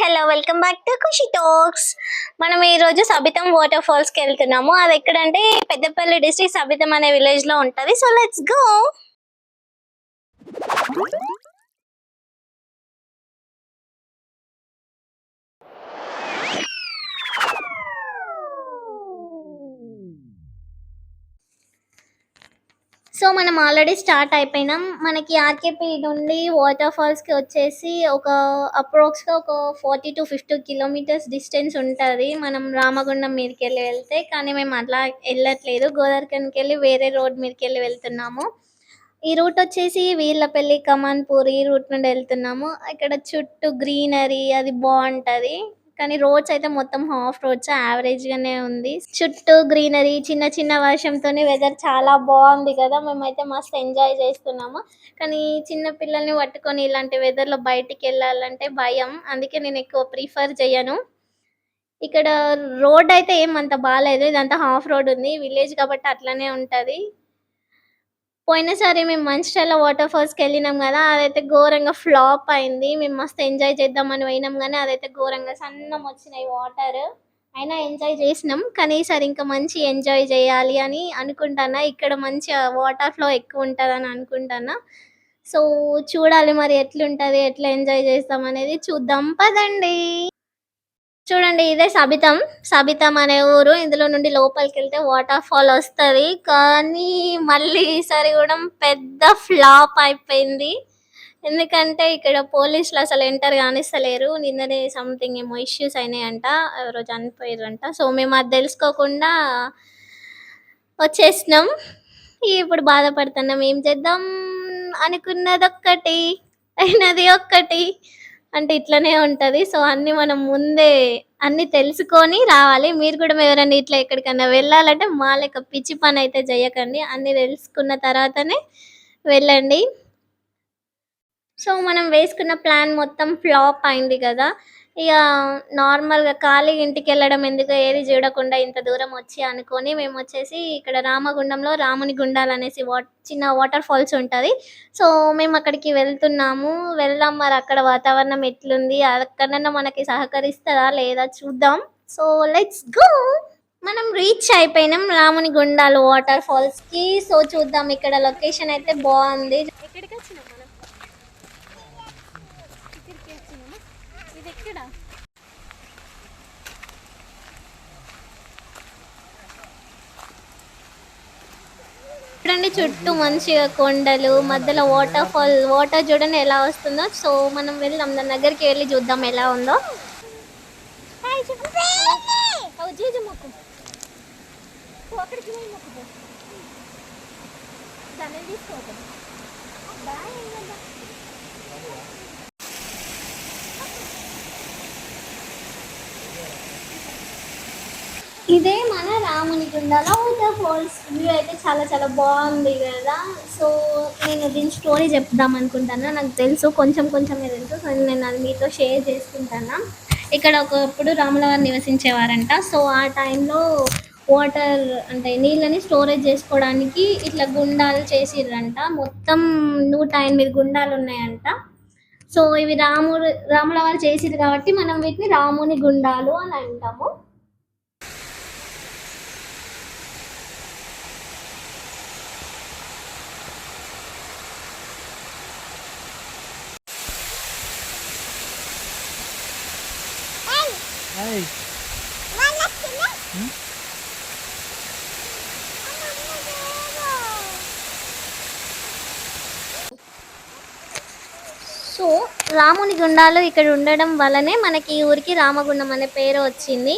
Hello welcome back to Khushi talks. మనం ఈ రోజు సబితం వాటర్ ఫాల్స్కి వెళ్తున్నాము. అది ఎక్కడంటే పెద్దపల్లి డిస్ట్రిక్ట్ సబితం అనే విలేజ్లో ఉంటది. సో లెట్స్ గో సో మనం ఆల్రెడీ స్టార్ట్ అయిపోయినాం. మనకి ఆర్కేపీ నుండి వాటర్ ఫాల్స్కి వచ్చేసి ఒక అప్రోక్స్గా ఒక forty to fifty kilometres distance ఉంటుంది. మనం రామగుండం మీదకి వెళ్ళి వెళ్తే కానీ మేము అట్లా వెళ్ళట్లేదు. గోదావరికన్కి వెళ్ళి వేరే రోడ్ మీదకి వెళ్ళి వెళ్తున్నాము. ఈ రూట్ వచ్చేసి వీళ్ళపల్లి కమాన్పూర్ ఈ రూట్ నుండి వెళ్తున్నాము. ఇక్కడ చుట్టూ గ్రీనరీ అది బాగుంటుంది. కానీ రోడ్స్ అయితే మొత్తం హాఫ్ రోడ్స్ యావరేజ్ గానే ఉంది. చుట్టూ గ్రీనరీ చిన్న చిన్న వర్షంతోనే వెదర్ చాలా బాగుంది కదా. మేమైతే మస్తు ఎంజాయ్ చేస్తున్నాము. కానీ చిన్న పిల్లల్ని పట్టుకొని ఇలాంటి వెదర్లో బయటికి వెళ్ళాలంటే భయం. అందుకే నేను ఎక్కువ ప్రిఫర్ చేయను. ఇక్కడ రోడ్ అయితే ఏం అంత బాగాలేదు ఇదంతా హాఫ్ రోడ్ ఉంది. విలేజ్ కాబట్టి అట్లనే ఉంటది. పోయినసారి మేము మంచిర్యాల వాటర్ ఫాల్స్కి వెళ్ళినాం కదా అదైతే ఘోరంగా ఫ్లాప్ అయింది. మేము మస్తు ఎంజాయ్ చేద్దామని పోయినాం కానీ అదైతే ఘోరంగా సన్నం వచ్చినాయి వాటర్ అయినా ఎంజాయ్ చేసినాం కానీ ఈసారి ఇంకా మంచి ఎంజాయ్ చేయాలి అని అనుకుంటానా ఇక్కడ మంచి వాటర్ ఫ్లో ఎక్కువ ఉంటుందని అనుకుంటానా సో చూడాలి మరి ఎట్లుంటది ఎట్లా ఎంజాయ్ చేస్తాం అనేది చూద్దాం. పదండి. చూడండి ఇదే సబితం. సబితం అనే ఊరు. ఇందులో నుండి లోపలికి వెళ్తే వాటర్ ఫాల్ వస్తుంది. కానీ మళ్ళీ ఈసారి కూడా పెద్ద ఫ్లాప్ అయిపోయింది. ఎందుకంటే ఇక్కడ పోలీసులు అసలు ఎంటర్ కానిస్తలేరు. నిన్ననే సంథింగ్ ఏమో ఇష్యూస్ అయినాయంట. ఎవరో చనిపోయారంట సో మేము అది తెలుసుకోకుండా వచ్చేసినాం. ఇప్పుడు బాధపడుతున్నాం. ఏం చేద్దాం? అనుకున్నది ఒక్కటి అయినది ఒక్కటి. అంటే ఇట్లనే ఉంటది. సో అన్ని మనం ముందే అన్ని తెలుసుకొని రావాలి. మీరు కూడా ఎవరైనా ఇట్లా ఎక్కడికైనా వెళ్ళాలంటే మా లెక్క పిచ్చి పని అయితే చేయకండి అన్ని తెలుసుకున్న తర్వాతనే వెళ్ళండి. సో మనం వేసుకున్న ప్లాన్ మొత్తం ఫ్లాప్ అయింది కదా ఇక నార్మల్గా ఖాళీ ఇంటికి వెళ్ళడం ఎందుకు? ఏది చూడకుండా ఇంత దూరం వచ్చి అనుకొని మేము వచ్చేసి ఇక్కడ రామగుండంలో రాముని గుండాలు అనేసి వా చిన్న వాటర్ ఫాల్స్ ఉంటుంది. సో మేము అక్కడికి వెళ్తున్నాము. వెళ్దాం మరి అక్కడ వాతావరణం ఎట్లుంది? అక్కడన్నా మనకి సహకరిస్తుందా లేదా చూద్దాం. So let's go! మనం రీచ్ అయిపోయినాం రాముని గుండాలు వాటర్ ఫాల్స్కి సో చూద్దాం ఇక్కడ లొకేషన్ అయితే బాగుంది. ఎక్కడికి వచ్చినాం మనం ఇక్కడికి వచ్చినామా ఇది ఎక్కడ చూడండి చుట్టూ మంచిగా కొండలు మధ్యలో వాటర్ ఫాల్ వాటర్ చూడండి ఎలా వస్తుందో. సో మనం వెళ్దాం దాని దగ్గరికి వెళ్ళి చూద్దాం ఎలా ఉందో. అక్కడికి ఇదే మన రాముని గుండాలో వాటర్ ఫాల్స్ వ్యూ అయితే చాలా చాలా బాగుంది కదా. సో నేను దీని స్టోరీ చెప్దాం అనుకుంటాను నాకు తెలుసు కొంచెం కొంచెమే తెలుసు. సో నేను అది మీతో షేర్ చేసుకుంటాను. ఇక్కడ ఒకప్పుడు రాములవారు నివసించేవారంట. సో ఆ టైంలో వాటర్ అంటే నీళ్ళని స్టోరేజ్ చేసుకోవడానికి ఇట్లా గుండాలు చేసిర్రంట. మొత్తం నూట ఎనిమిది గుండాలు ఉన్నాయంట. సో ఇవి రాముడు రాముల వారు చేసిరు కాబట్టి మనం వీటిని రాముని గుండాలు అని అంటాము. సో రాముని గుండాలు ఇక్కడ ఉండడం వల్లనే మనకి ఈ ఊరికి రామగుండం అనే పేరు వచ్చింది.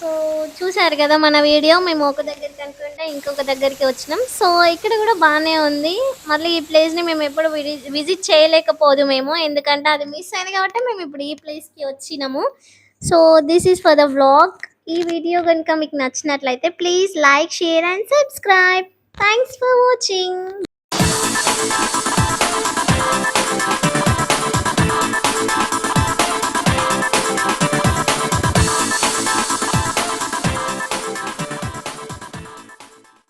సో చూసారు కదా మన వీడియో మేము ఒక దగ్గరికి అనుకుంటే ఇంకొక దగ్గరికి వచ్చినాం. సో ఇక్కడ కూడా బాగానే ఉంది. మళ్ళీ ఈ ప్లేస్ని మేము ఎప్పుడు విజిట్ చేయలేకపోదు మేము. ఎందుకంటే అది మిస్ అయింది కాబట్టి మేము ఇప్పుడు ఈ ప్లేస్కి వచ్చినాము. So this is for the vlog ఈ వీడియో కనుక మీకు నచ్చినట్లయితే please like share and subscribe thanks for watching